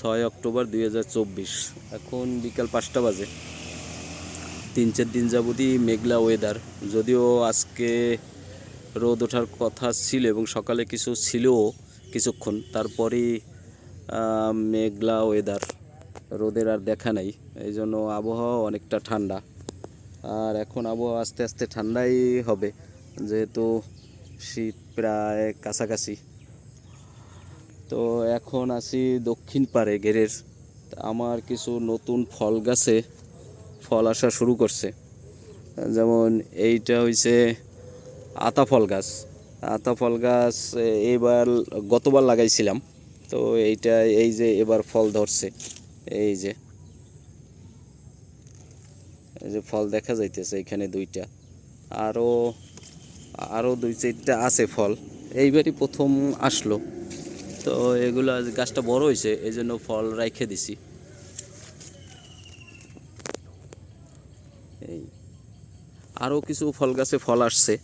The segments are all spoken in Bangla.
ছয় অক্টোবর দু হাজার চব্বিশ। এখন বিকাল পাঁচটা বাজে। তিন চার দিন যাবতই মেঘলা ওয়েদার যদিও আজকে রোদ ওঠার কথা ছিল এবং সকালে কিছু ছিলও কিছুক্ষণ, তারপরেই মেঘলা ওয়েদার রোদের আর দেখা নাই। এই জন্য আবহাওয়া অনেকটা ঠান্ডা। আর এখন আবহাওয়া আস্তে আস্তে ঠান্ডাই হবে। যেহেতু শীত প্রায় কাছাকাছি। তো এখন আছি দক্ষিণ পাড়ে গেরের। আমার কিছু নতুন ফল গাছে ফল আসা শুরু করছে। যেমন এইটা হইছে আতা ফল গাছ। আতা ফল গাছ এ, এইবার গতবার লাগাইছিলাম। তো এইটা এই যে এবার ফল ধরছে। এই যে। এই যে ফল দেখা যাইতেছে এখানে দুইটা। আরও আরও দুই চারটা আছে ফল। এইবারই প্রথম আসলো। তো এগুলো গাছটা বড় হয়েছে, এই জন্য ফল রাইখে দিছি। এই, আরও কিছু ফল গাছে ফল আসছে।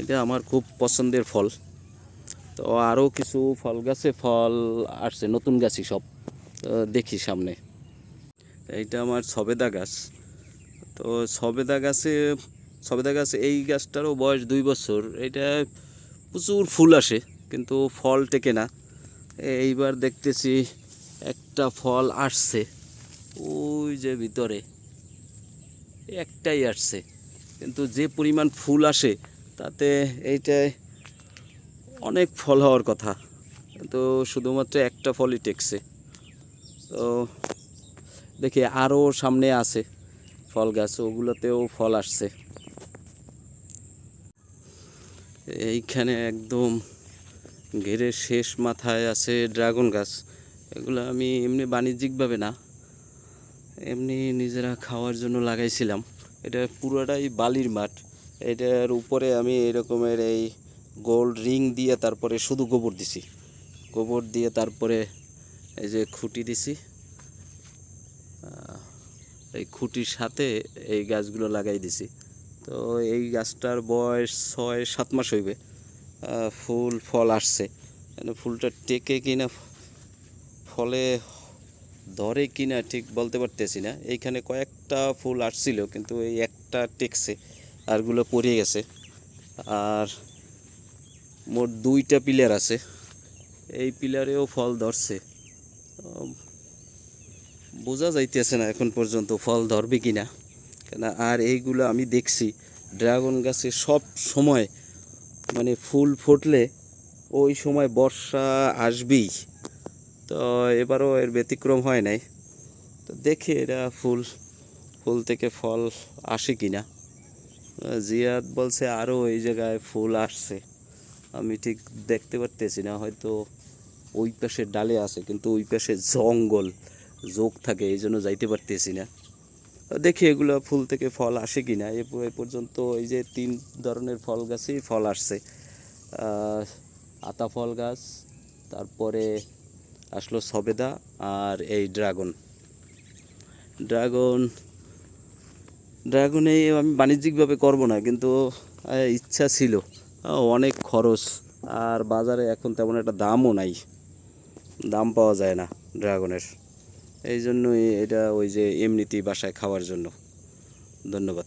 এটা আমার খুব পছন্দের ফল। তো আরও কিছু ফল গাছে ফল আসছে, নতুন গাছই সব। দেখি সামনে। এইটা আমার সবেদা গাছ। তো সবেদা গাছে সবেদা গাছ এই গাছটারও বয়স দুই বছর। এটা প্রচুর ফুল আসে, কিন্তু ফল টেকে না। এইবার দেখতেছি একটা ফল আসছে, ওই যে ভিতরে একটাই আসছে। কিন্তু যে পরিমাণ ফুল আসে, তাতে এইটায় অনেক ফল হওয়ার কথা। তো শুধুমাত্র একটা ফলই টেকছে। তো দেখি আরও সামনে আছে ফল গাছ, ওগুলোতেও ফল আসছে। এইখানে একদম ঘেরের শেষ মাথায় আছে ড্রাগন গাছ। এগুলো আমি এমনি বাণিজ্যিকভাবে না, এমনি নিজেরা খাওয়ার জন্য লাগাইছিলাম। এটা পুরোটাই বালির মাঠ। এটার উপরে আমি এরকমের এই গোল্ড রিং দিয়ে তারপরে শুধু গোবর দিছি। গোবর দিয়ে তারপরে এই যে খুঁটি দিছি। এই খুঁটির সাথে এই গাছগুলো লাগাই দিছি। তো এই গাছটার বয়স ছয়, সাত মাস হইবে। ফুল, ফল আসছে। ফুলটা টেকে কিনা, ফলে ধরে কিনা ঠিক বলতে পারতেছি না। এইখানে কয়েকটা ফুল আসছিল, কিন্তু এই একটা টেকছে, আরগুলো পড়ে গেছে। আর মোট দুইটা পিলার আছে। এই পিলারেও ফল ধরছে। বোঝা যাইতেছে না এখন পর্যন্ত ফল ধরবে কি না কেন আর এইগুলো আমি দেখছি। ড্রাগন গাছে সব সময় মানে ফুল ফুটলে ওই সময় বর্ষা আসবেই। তো এবারও এর ব্যতিক্রম হয় নাই। তো দেখি এরা ফুল ফুল থেকে ফল আসে কি না জিয়াদ বলছে আরও এই জায়গায় ফুল আসছে। আমি ঠিক দেখতে পারতেছি না, হয়তো ওই পাশে ডালে আছে, কিন্তু ওই পাশে জঙ্গল, যোগ থাকে, এই জন্য যাইতে পারতেছি না। দেখি এগুলো ফুল থেকে ফল আসে কি না। এ পর্যন্ত এই যে তিন ধরনের ফল গাছেই ফল আসছে। আতা ফল গাছ, তারপরে আসলো সবেদা আর এই ড্রাগন। ড্রাগন, ড্রাগনে আমি বাণিজ্যিকভাবে করব না, কিন্তু ইচ্ছা ছিল। অনেক খরচ আর বাজারে এখন তেমন একটা দামও নাই। দাম পাওয়া যায় না ড্রাগনের। এই জন্যই এটা ওই যে এমনিতেই বাসায় খাওয়ার জন্য। ধন্যবাদ।